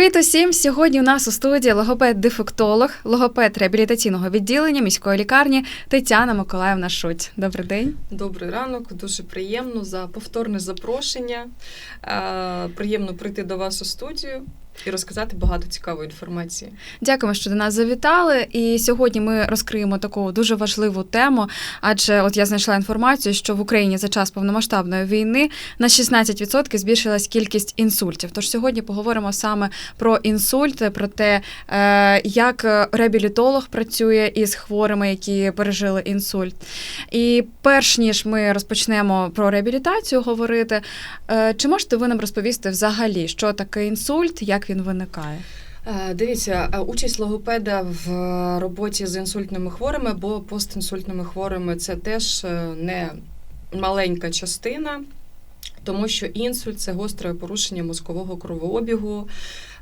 Привіт усім! Сьогодні у нас у студії логопед-дефектолог, логопед реабілітаційного відділення міської лікарні Тетяна Миколаївна Шуть. Добрий день. Добрий ранок, дуже приємно за повторне запрошення. Е, Приємно прийти до вас у студію і розказати багато цікавої інформації. Дякуємо, що до нас завітали. І сьогодні ми розкриємо таку дуже важливу тему. Адже от я знайшла інформацію, що в Україні за час повномасштабної війни на 16% збільшилась кількість інсультів. Тож сьогодні поговоримо саме про інсульти, про те, е, як реабілітолог працює із хворими, які пережили інсульт. І перш ніж ми розпочнемо про реабілітацію говорити, е, чи можете ви нам розповісти взагалі, що таке інсульт, як він виникає? Е, Дивіться, е, участь логопеда в роботі з інсультними хворими або постінсультними хворими це теж е, не маленька частина, тому що інсульт це гостре порушення мозкового кровообігу.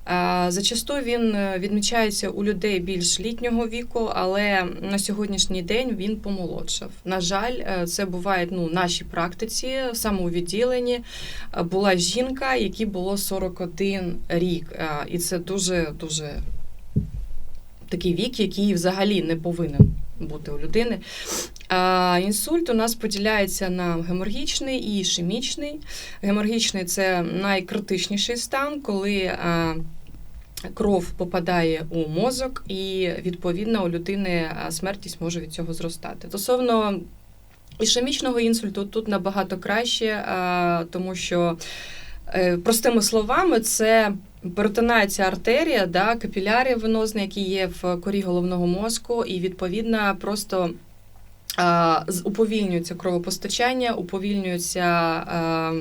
Е, Зачасту він е, відмічається у людей більш літнього віку, але на сьогоднішній день він помолодшав. На жаль, е, це буває ну, нашій практиці, саме Була жінка, якій було 41 рік, і це дуже дуже такий вік, який взагалі не повинен бути у людини. А інсульт у нас поділяється на геморгічний і ішемічний. Геморгічний це найкритичніший стан, коли а, кров попадає у мозок, і відповідно у людини а, смертність може від цього зростати. Стосовно ішемічного інсульту тут набагато краще, тому що е, простими словами, це перетинається артерія, да, капілярія венозна, які є в корі головного мозку, і відповідно просто а, уповільнюється кровопостачання, уповільнюється а,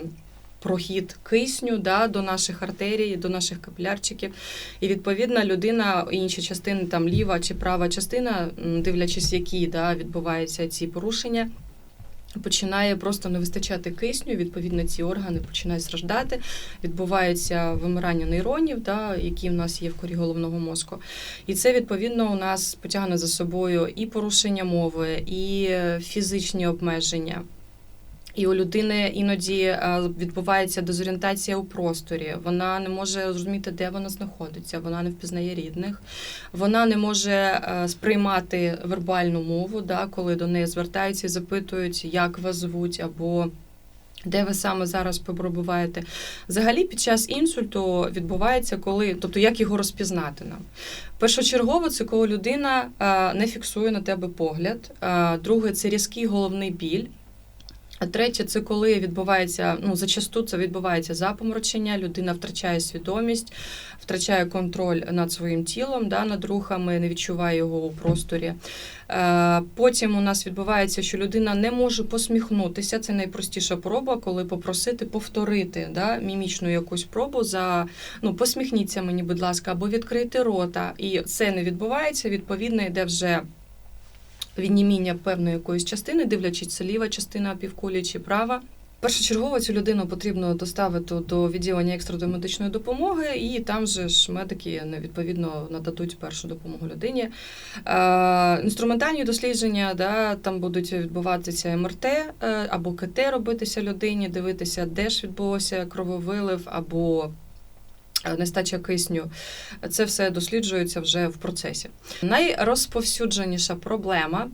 прохід кисню да, до наших артерій, до наших капілярчиків. І відповідно людина, інші частини, там ліва чи права частина, дивлячись, які да, відбуваються ці порушення. Починає просто не вистачати кисню, відповідно, ці органи починають страждати. Відбувається вимирання нейронів, да, які в нас є в корі головного мозку. І це відповідно у нас потягне за собою і порушення мови, і е, фізичні обмеження. І у людини іноді е, відбувається дезорієнтація у просторі. Вона не може зрозуміти, де вона знаходиться, вона не впізнає рідних, вона не може е, сприймати вербальну мову, да, коли до неї звертаються і запитують, як вас звуть, або де ви саме зараз перебуваєте. Взагалі, під час інсульту відбувається, коли, тобто як його розпізнати нам. Першочергово це коли людина е, не фіксує на тебе погляд. Друге це різкий головний біль. А третє, це коли відбувається, ну зачасту це відбувається запоморочення, людина втрачає свідомість, втрачає контроль над своїм тілом, да, над рухами, не відчуває його у просторі. Е, потім у нас відбувається, що людина не може посміхнутися. Це найпростіша проба, коли попросити повторити да, мімічну якусь пробу за ну, посміхніться мені, будь ласка, або відкрити рота. І це не відбувається. Відповідно, йде вже відніміння певної якоїсь частини, дивлячись, це ліва частина півкулі чи права. Першочергово цю людину потрібно доставити до відділення екстреної медичної допомоги, і там же ж медики відповідно нададуть першу допомогу людині. Е, інструментальні дослідження, да, там будуть відбуватися МРТ е, або КТ робитися людині, дивитися, де ж відбувався крововилив або нестача кисню. Це все досліджується вже в процесі. Найрозповсюдженіша проблема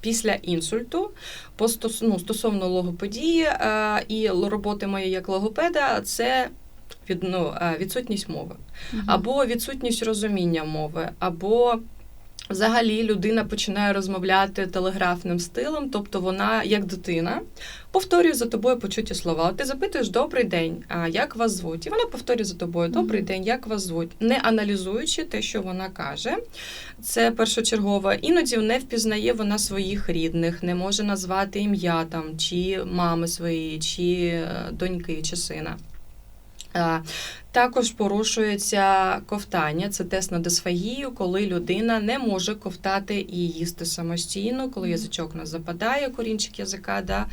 після інсульту по ну, стосовно логопедії і роботи моєї як логопеда, це від, ну, відсутність мови, або відсутність розуміння мови, або Взагалі людина починає розмовляти телеграфним стилем, тобто вона, як дитина, повторює за тобою почуті слова. От Ти запитуєш Добрий день, а як вас звуть? І вона повторює за тобою Добрий день, як вас звуть, не аналізуючи те, що вона каже. Це першочергово. Іноді не впізнає вона своїх рідних, не може назвати ім'я там, чи мами своєї, чи е, доньки, чи сина. Також порушується ковтання, це тест на дисфагію, коли людина не може ковтати і їсти самостійно, коли язичок нас западає, корінчик язика. Да?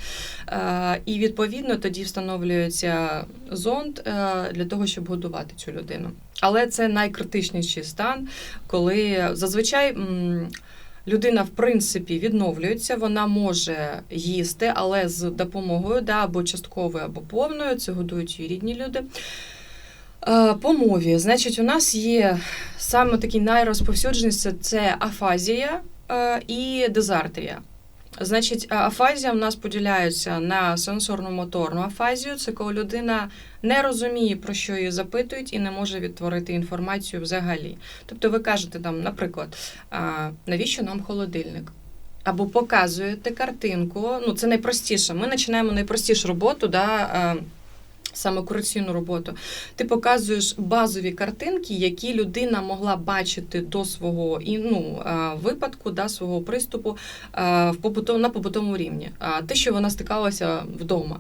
І відповідно тоді встановлюється зонд е, для того, щоб годувати цю людину. Але це найкритичніший стан, коли зазвичай. Людина, в принципі, відновлюється, вона може їсти, але з допомогою да, або частковою, або повною. Це годують її рідні люди. Е, По мові, значить, у нас є саме такі найрозповсюдженіші це афазія е, і дезартрія. Значить, афазія в нас поділяється на сенсорно-моторну афазію. Це коли людина не розуміє, про що її запитують, і не може відтворити інформацію взагалі. Тобто, ви кажете там, наприклад, навіщо нам холодильник? Або показуєте картинку. Ну, це найпростіше. Ми починаємо найпростішу роботу, да, саме кураційну роботу. Ти показуєш базові картинки, які людина могла бачити до свого і, ну, випадку, да, свого приступу в побутов, на побутовому рівні. А те, що вона стикалася вдома.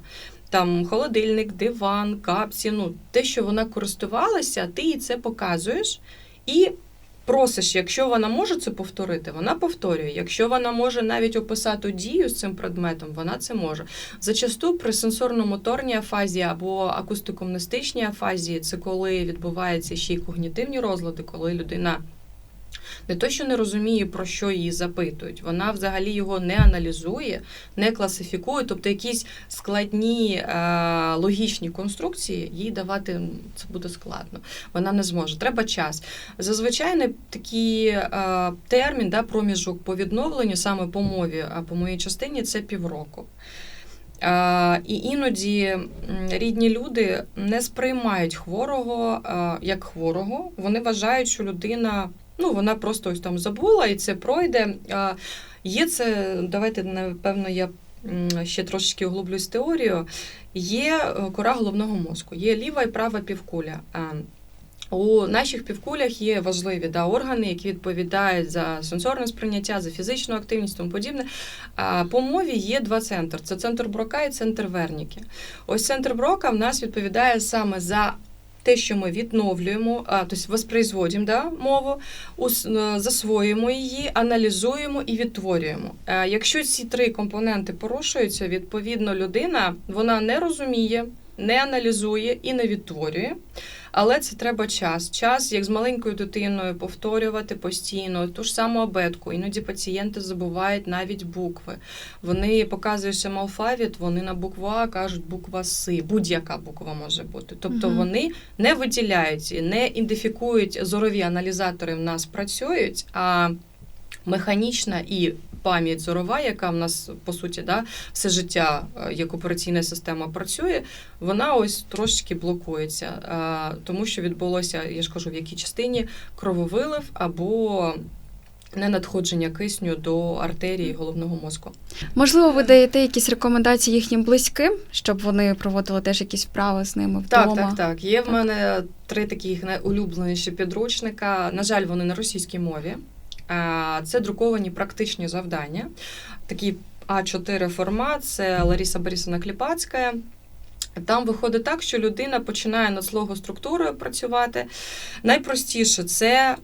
Там холодильник, диван, капці, ну те, що вона користувалася, ти їй це показуєш і просиш, якщо вона може це повторити, вона повторює. Якщо вона може навіть описати дію з цим предметом, вона це може. Зачасту при сенсорно-моторній афазії або акустикомнестичній афазії, це коли відбуваються ще й когнітивні розлади, коли людина. Не то, що не розуміє, про що її запитують, вона взагалі його не аналізує, не класифікує, тобто якісь складні е, логічні конструкції їй давати це буде складно. Вона не зможе. Треба час. Зазвичай такий е, термін, да, проміжок по відновленню саме по мові, а по моїй частині це півроку. Е, і іноді рідні люди не сприймають хворого як хворого. Вони вважають, що людина ну, вона просто ось там забула і це пройде. Е, Є це, давайте, напевно, я ще трошечки углублюсь теорію. Є е, кора головного мозку, є ліва і права півкуля. У наших півкулях є важливі да, органи, які відповідають за сенсорне сприйняття, за фізичну активність, тому подібне. А по мові є два центри: це центр Брока і центр Верніки. Ось центр Брока в нас відповідає саме за те, що ми відновлюємо, а, тобто воспроизводимо да, мову, е, засвоюємо її, аналізуємо і відтворюємо. Е, Якщо ці три компоненти порушуються, відповідно людина вона не розуміє, не аналізує і не відтворює. Але це треба час. Час, як з маленькою дитиною, повторювати постійно ту ж саму абетку. Іноді пацієнти забувають навіть букви. Вони показуєш їм алфавіт, вони на букву А кажуть буква С, будь-яка буква може бути. Тобто Мгм. вони не виділяють, не ідентифікують зорові аналізатори в нас працюють, а механічна і пам'ять зорова, яка в нас по суті да, все життя е, як операційна система працює, вона ось трошечки блокується, е, тому що відбулося, я ж кажу, в якій частині крововилив або ненадходження кисню до артерії головного мозку. Можливо, ви даєте якісь рекомендації їхнім близьким, щоб вони проводили теж якісь вправи з ними вдома? Так, так, так. Є в мене три таких найулюбленіші підручника. На жаль, вони на російській мові. А, Це друковані практичні завдання. Такі А4 формат, це Лариса Борисовна Кліпацька. Там виходить так, що людина починає над слогоструктурою працювати. Найпростіше це.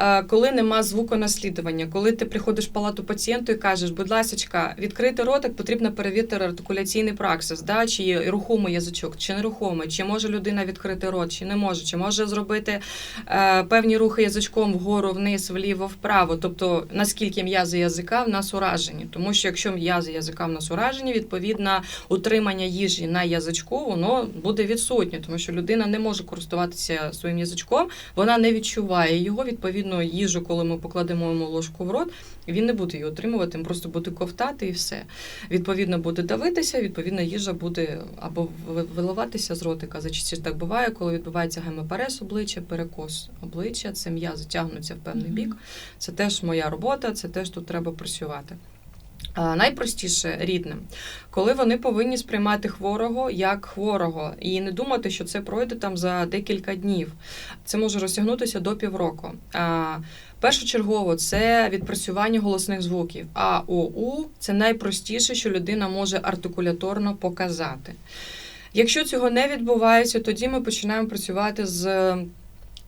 Е, Коли нема звуконаслідування, коли ти приходиш в палату пацієнту і кажеш, будь ласка, відкрити ротик, потрібно перевірити артикуляційний праксис, да, чи є рухомий язичок, чи нерухомий, чи може людина відкрити рот, чи не може, чи може зробити е, певні рухи язичком вгору, вниз, вліво, вправо. Тобто наскільки м'язи язика в нас уражені. Тому що якщо м'язи язика в нас уражені, відповідно утримання їжі на язичку воно буде відсутнє, тому що людина не може користуватися своїм язичком, вона не відчуває його. Відповідно, їжу, коли ми покладемо йому ложку в рот, він не буде її отримувати, він просто буде ковтати і все. Відповідно, буде давитися, відповідно, їжа буде або ви- виливатися з ротика. Зачастіше так буває, коли відбувається гемопарез обличчя, перекос обличчя, це м'язи тягнуться в певний бік. Це теж моя робота, це теж тут треба працювати. А, найпростіше рідним, коли вони повинні сприймати хворого як хворого і не думати, що це пройде там за декілька днів. Це може розтягнутися до півроку. А, першочергово це відпрацювання голосних звуків. А ОУ це найпростіше, що людина може артикуляторно показати. Якщо цього не відбувається, тоді ми починаємо працювати з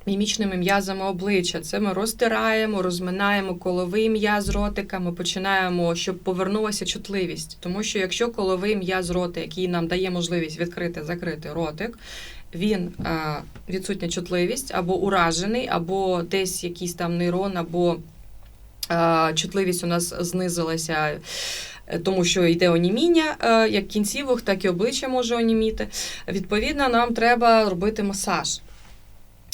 мімічними м'язами обличчя. Це ми розтираємо, розминаємо коловий м'яз ротика. Ми починаємо, щоб повернулася чутливість. Тому що якщо коловий м'яз рота, який нам дає можливість відкрити, закрити ротик, він е, відсутня чутливість або уражений, або десь якийсь там нейрон, або е, чутливість у нас знизилася. е, Тому що йде оніміння, як кінцівок, так і обличчя може оніміти. Відповідно, нам треба робити масаж.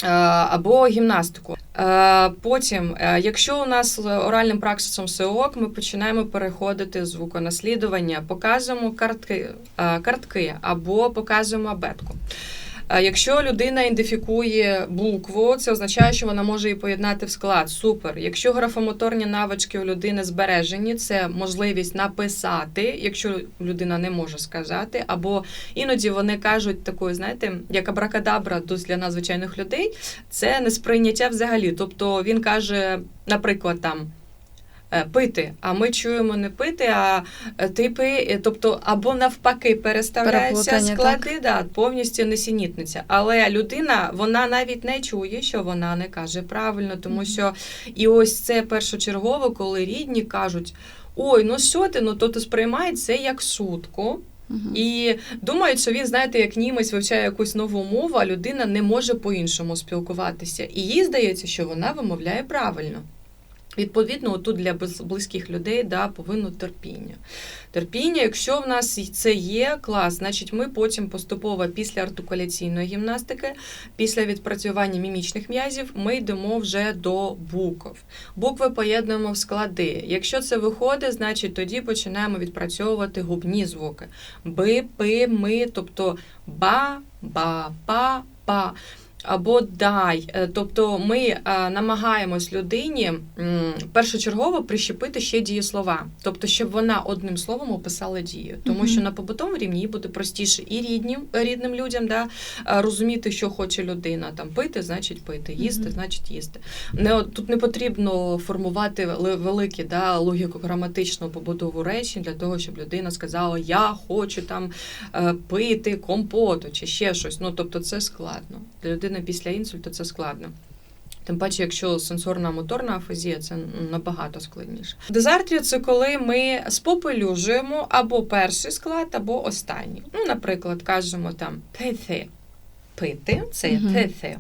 Е, або гімнастику. Е, Потім, е, якщо у нас оральним праксисом СОК, ми починаємо переходити звуконаслідування, показуємо картки, картки або показуємо абетку. Якщо людина ідентифікує букву, це означає, що вона може її поєднати в склад. Супер. Якщо графомоторні навички у людини збережені, це можливість написати, якщо людина не може сказати, або іноді вони кажуть такою, знаєте, як абракадабра для нас звичайних людей, це несприйняття взагалі. Тобто він каже, наприклад, там. Е, Пити, а ми чуємо не пити, а е, ти пи, тобто або навпаки переставляються склади, да, повністю несенітниця. Але людина вона навіть не чує, що вона не каже правильно, тому що і ось це першочергово, коли рідні кажуть: ой, ну що ти? Ну то ти сприймає це як сутку. Мгм. І думають, що він, знаєте, як німець вивчає якусь нову мову, а людина не може по-іншому спілкуватися. І їй здається, що вона вимовляє правильно. Відповідно, тут для близьких людей да, повинно терпіння. Терпіння, якщо в нас це є клас, значить ми потім поступово після артикуляційної гімнастики, після відпрацювання мімічних м'язів, ми йдемо вже до букв. Букви поєднуємо в склади. Якщо це виходить, значить тоді починаємо відпрацьовувати губні звуки. Би, пи, ми, тобто ба, ба, па, па. Або дай, Е, тобто ми е, намагаємось людині першочергово прищепити ще дієслова, тобто щоб вона одним словом описала дію, тому що на побутовому рівні їй буде простіше і ріднім рідним людям да, е, розуміти, що хоче людина. Там пити, значить пити, їсти, значить їсти. Не тут не потрібно формувати великі да, логіко-граматичну побудову речень для того, щоб людина сказала Я хочу там е, пити компоту чи ще щось. Ну тобто це складно. Для людини після інсульту це складно. Тим паче, якщо сенсорна моторна афазія, це набагато складніше. Дезартрія це коли ми спопелюжуємо або перший склад, або останній. Ну, наприклад, кажемо там пити. Пити це Мгм. пити.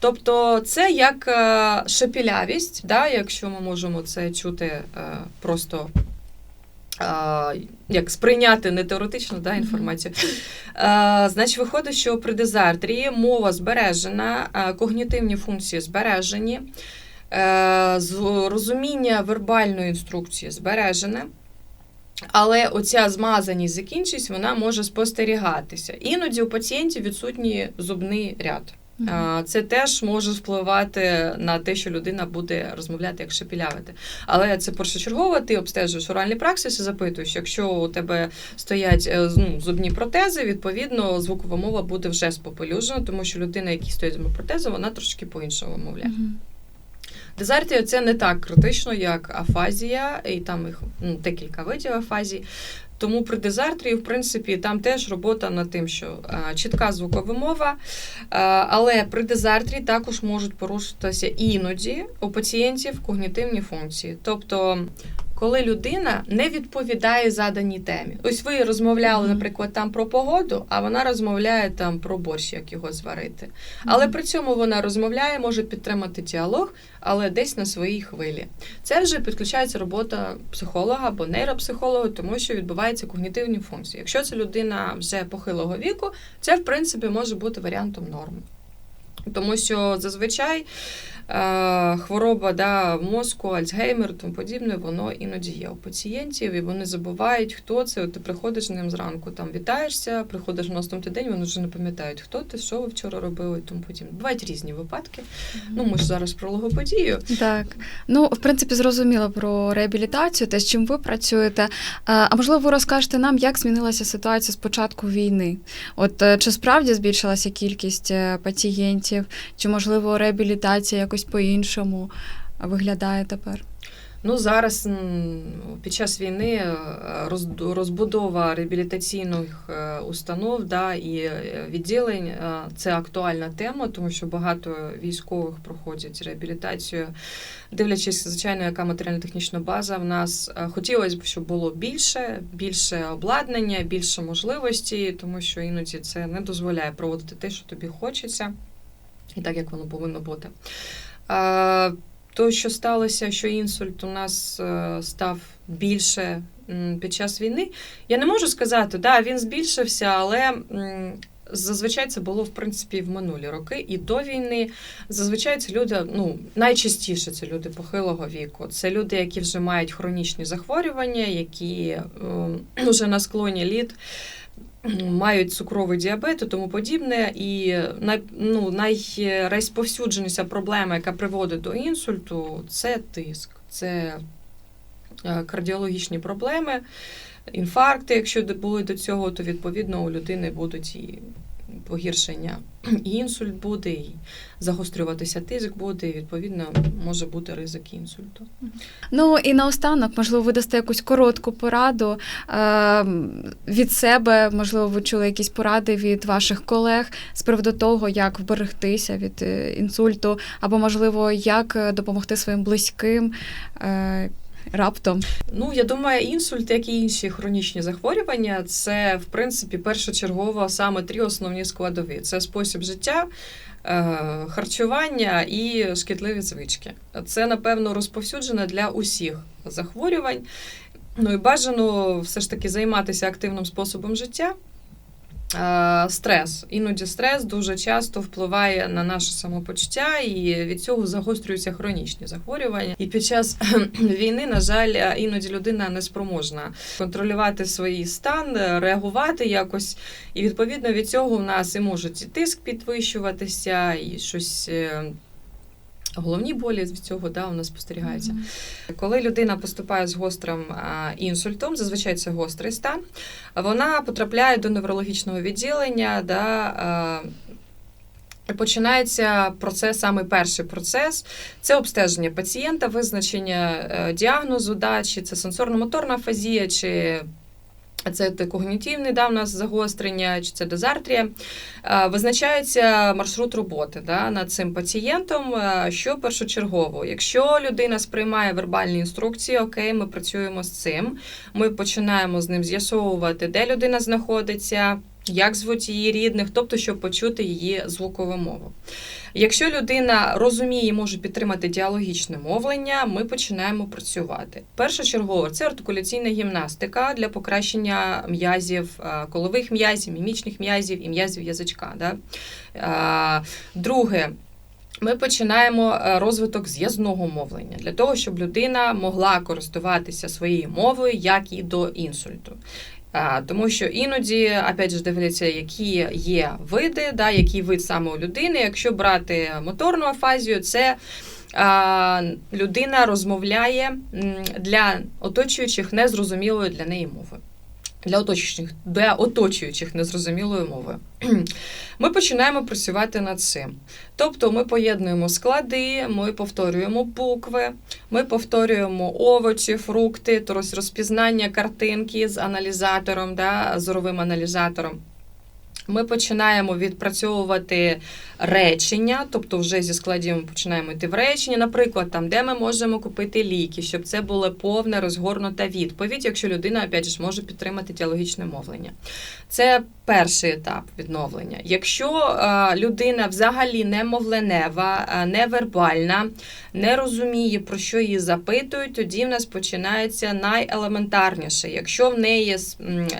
Тобто це як е, шепілявість, да, якщо ми можемо це чути е, просто е, як сприйняти не теоретично да, інформацію. Е, значить, виходить, що при дезартрії мова збережена, когнітивні функції збережені, розуміння вербальної інструкції збережене. Але оця змазаність закінчість, вона може спостерігатися. Іноді у пацієнтів відсутній зубний ряд. Це теж може впливати на те, що людина буде розмовляти як шепілявити. Але це першочергово, ти обстежуєш оральний праксис і запитуєш, якщо у тебе стоять е, ну, зубні протези, відповідно звукова мова буде вже спопелюжена, тому що людина, якій стоять зубні протези, вона трошки по-іншому мовляє. Мгм. Дезартія це не так критично, як афазія, і там їх ну, декілька видів афазії. Тому при дезартрії, в принципі, там теж робота над тим, що чітка звукова мова. А, але при дезартрії також можуть порушитися іноді у пацієнтів когнітивні функції. Тобто, коли людина не відповідає заданій темі. Ось ви розмовляли, наприклад, там про погоду, а вона розмовляє там про борщ, як його зварити. Але при цьому вона розмовляє, може підтримати діалог, але десь на своїй хвилі. Це вже підключається робота психолога або нейропсихолога, тому що відбуваються когнітивні функції. Якщо це людина вже похилого віку, це в принципі може бути варіантом норми. Тому що зазвичай хвороба да, мозку, Альцгеймер, тому подібне, воно іноді є у пацієнтів, і вони забувають, хто це. От ти приходиш з ним зранку, там вітаєшся, приходиш на наступний день, вони вже не пам'ятають, хто ти, що ви вчора робили, і тому подібне. Бувають різні випадки. Ну, ми ж зараз про логопедію. Так, ну в принципі, зрозуміло про реабілітацію, те, з чим ви працюєте. Е, А можливо, ви розкажете нам, як змінилася ситуація з початку війни? От е, чи справді збільшилася кількість е, пацієнтів, чи можливо реабілітація якось по-іншому виглядає тепер? Ну зараз під час війни е, розбудова реабілітаційних е, установ да, і е, відділень це актуальна тема, тому що багато військових проходять реабілітацію, дивлячись, звичайно, яка матеріально-технічна база в нас. Хотілося б, щоб було більше, більше обладнання, більше можливості, тому що іноді це не дозволяє проводити те, що тобі хочеться, і так як воно повинно бути. То, що сталося, що інсульт у нас е, став більше під час війни, я не можу сказати, да, він збільшився, але Зазвичай це було в принципі в минулі роки, і до війни зазвичай це люди, ну найчастіше це люди похилого віку. Це люди, які вже мають хронічні захворювання, які е, вже на склоні літ. Мають цукровий діабет і тому подібне, і най, ну, найрозповсюдженіша проблема, яка приводить до інсульту, це тиск, це е, кардіологічні проблеми, інфаркти. Якщо були до цього, то відповідно у людини будуть і погіршення, і інсульт буде, і загострюватися тиск буде, і відповідно може бути ризик інсульту. Ну і наостанок, можливо, ви дасте якусь коротку пораду е, від себе, можливо, ви чули якісь поради від ваших колег з приводу того, як вберегтися від е, інсульту, або, можливо, як е, допомогти своїм близьким раптом. Ну, я думаю, інсульт, як і інші хронічні захворювання, це в принципі першочергово саме три основні складові: це спосіб життя. е, Харчування і шкідливі звички. Це, напевно, розповсюджено для усіх захворювань. Ну і бажано все ж таки займатися активним способом життя. Е, Стрес. Іноді стрес дуже часто впливає на наше самопочуття, і від цього загострюються хронічні захворювання. І під час війни, на жаль, е, іноді людина не спроможна контролювати свій стан, е, реагувати якось. І відповідно від цього в нас і можуть і тиск підвищуватися, і щось. Головні болі від цього да, у нас спостерігаються. Коли людина поступає з гострим інсультом, зазвичай це гострий стан, вона потрапляє до неврологічного відділення, да, починається процес, саме перший процес це обстеження пацієнта, визначення е, діагнозу, да, чи це сенсорно-моторна фазія, чи це те когнітивне да, у нас загострення, чи це дезартрія. Визначається маршрут роботи да, над цим пацієнтом, що першочергово. Якщо людина сприймає вербальні інструкції, окей, ми працюємо з цим. Ми починаємо з ним з'ясовувати, де людина знаходиться, як звуть її рідних, тобто, щоб почути її звукову мову. Якщо людина розуміє і може підтримати діалогічне мовлення, ми починаємо працювати. Першочергово це артикуляційна гімнастика для покращення м'язів, е, колових м'язів, мімічних м'язів і м'язів язичка. Да? Е, Друге. Ми починаємо е, розвиток зв'язного мовлення для того, щоб людина могла користуватися своєю мовою, як і до інсульту. А, Тому що іноді, опять же, дивляться, які є види, да, який вид саме у людини. Якщо брати моторну афазію, це а, людина розмовляє для оточуючих незрозумілою для неї мовою. Для оточуючих, для оточуючих незрозумілою мовою. Ми починаємо працювати над цим. Тобто ми поєднуємо склади, ми повторюємо букви, ми повторюємо овочі, фрукти, тобто розпізнання картинки з аналізатором, да, зоровим аналізатором. Ми починаємо відпрацьовувати речення, тобто вже зі складів ми починаємо йти в речення, наприклад, там, де ми можемо купити ліки, щоб це була повна розгорнута відповідь, якщо людина опять же, може підтримати діалогічне мовлення. Це перший етап відновлення. Якщо е, людина взагалі не мовленева, е, не вербальна, не розуміє, про що її запитують, тоді в нас починається найелементарніше. Якщо в неї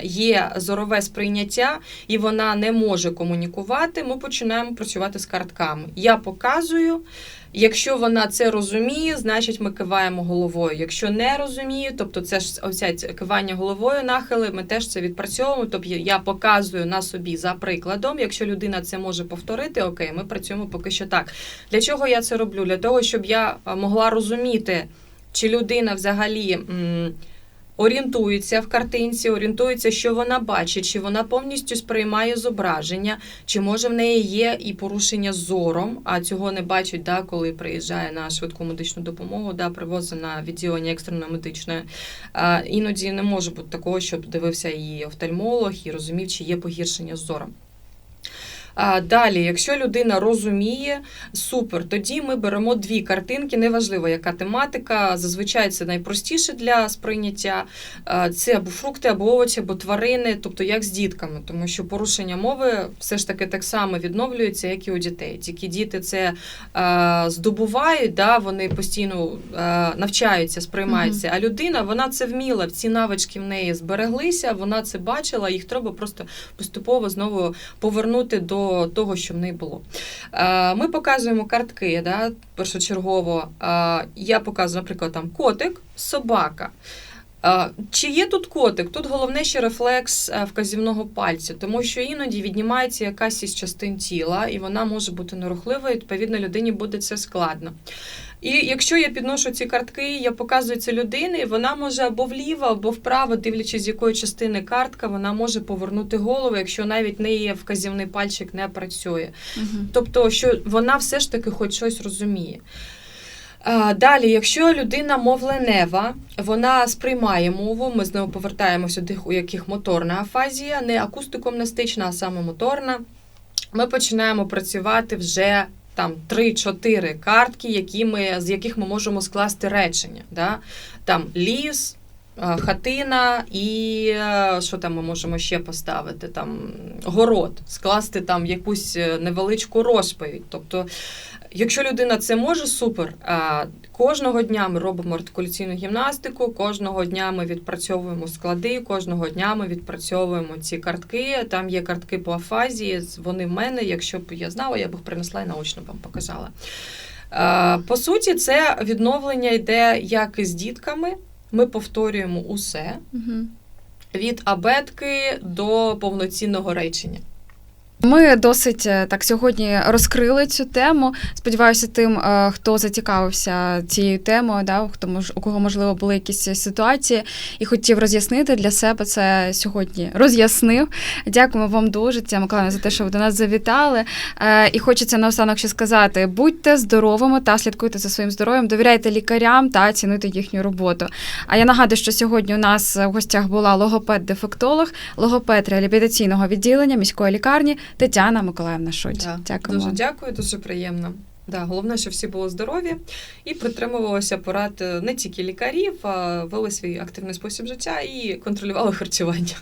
є зорове сприйняття і вона не може комунікувати, ми починаємо працювати з картками. Я показую. Якщо вона це розуміє, значить ми киваємо головою. Якщо не розуміє, тобто це ж оця кивання головою нахили, ми теж це відпрацьовуємо. Тобто я показую на собі за прикладом. Якщо людина це може повторити, окей, ми працюємо поки що так. Для чого я це роблю? Для того, щоб я могла розуміти, чи людина взагалі. м, Орієнтується в картинці, орієнтується, що вона бачить, чи вона повністю сприймає зображення, чи може в неї є і порушення зором, а цього не бачить, да, коли приїжджає на швидку медичну допомогу, да, привозить на відділення екстреної медичної. А, іноді не може бути такого, щоб дивився її офтальмолог і розумів, чи є погіршення зором. Далі, якщо людина розуміє, супер, тоді ми беремо дві картинки, неважливо, яка тематика. Зазвичай це найпростіше для сприйняття. Це або фрукти, або овочі, або тварини, тобто як з дітками, тому що порушення мови все ж таки так само відновлюється, як і у дітей. Тільки діти це здобувають, да, вони постійно навчаються, сприймаються. А людина вона це вміла, ці навички в неї збереглися, вона це бачила, їх треба просто поступово знову повернути до того, що в неї було. Е, Ми показуємо картки, да, першочергово. Е, Я показую, наприклад, там котик, собака. Е, Чи є тут котик? Тут головне ще рефлекс вказівного пальця, тому що іноді віднімається якась із частин тіла, і вона може бути нерухливою, відповідно, людині буде це складно. І якщо я підношу ці картки, я показую це людині, вона може або вліво, або вправо, дивлячись, з якої частини картка, вона може повернути голову, якщо навіть неї вказівний пальчик не працює. Мгм. Тобто, що вона все ж таки хоч щось розуміє. Далі, якщо людина мовленева, вона сприймає мову, ми знову повертаємося до тих, у яких моторна афазія, не акустикомнастична, а саме моторна. Ми починаємо працювати вже там 3-4 картки, які ми, з яких ми можемо скласти речення. Да? Там ліс, хатина і е, що там ми можемо ще поставити? Там город, скласти там якусь е, невеличку розповідь. Тобто, якщо людина це може, супер. А кожного дня ми робимо артикуляційну гімнастику, кожного дня ми відпрацьовуємо склади, кожного дня ми відпрацьовуємо ці картки. Там є картки по афазії, вони в мене. Якщо б я знала, я б їх принесла і наочно вам показала. По суті, це відновлення йде як і з дітками. Ми повторюємо усе від абетки до повноцінного речення. Ми досить е, так сьогодні розкрили цю тему. Сподіваюся, тим, е, хто зацікавився цією темою, да, хто мож, у кого можливо були якісь ситуації і хотів роз'яснити для себе це сьогодні роз'яснив. Дякуємо вам дуже, Тетяна Миколаївна, за те, що ви до нас завітали. Е, І хочеться наостанок ще сказати: будьте здоровими та слідкуйте за своїм здоров'ям, довіряйте лікарям та цінуйте їхню роботу. А я нагадую, що сьогодні у нас в гостях була логопед-дефектолог, логопед реабілітаційного відділення міської лікарні Тетяна Миколаївна Шуть. Да. Дякую. Дуже дякую, дуже приємно. Да, головне, щоб всі були здорові і притримувалися порад е, не тільки лікарів, а вели свій активний спосіб життя і контролювали харчування.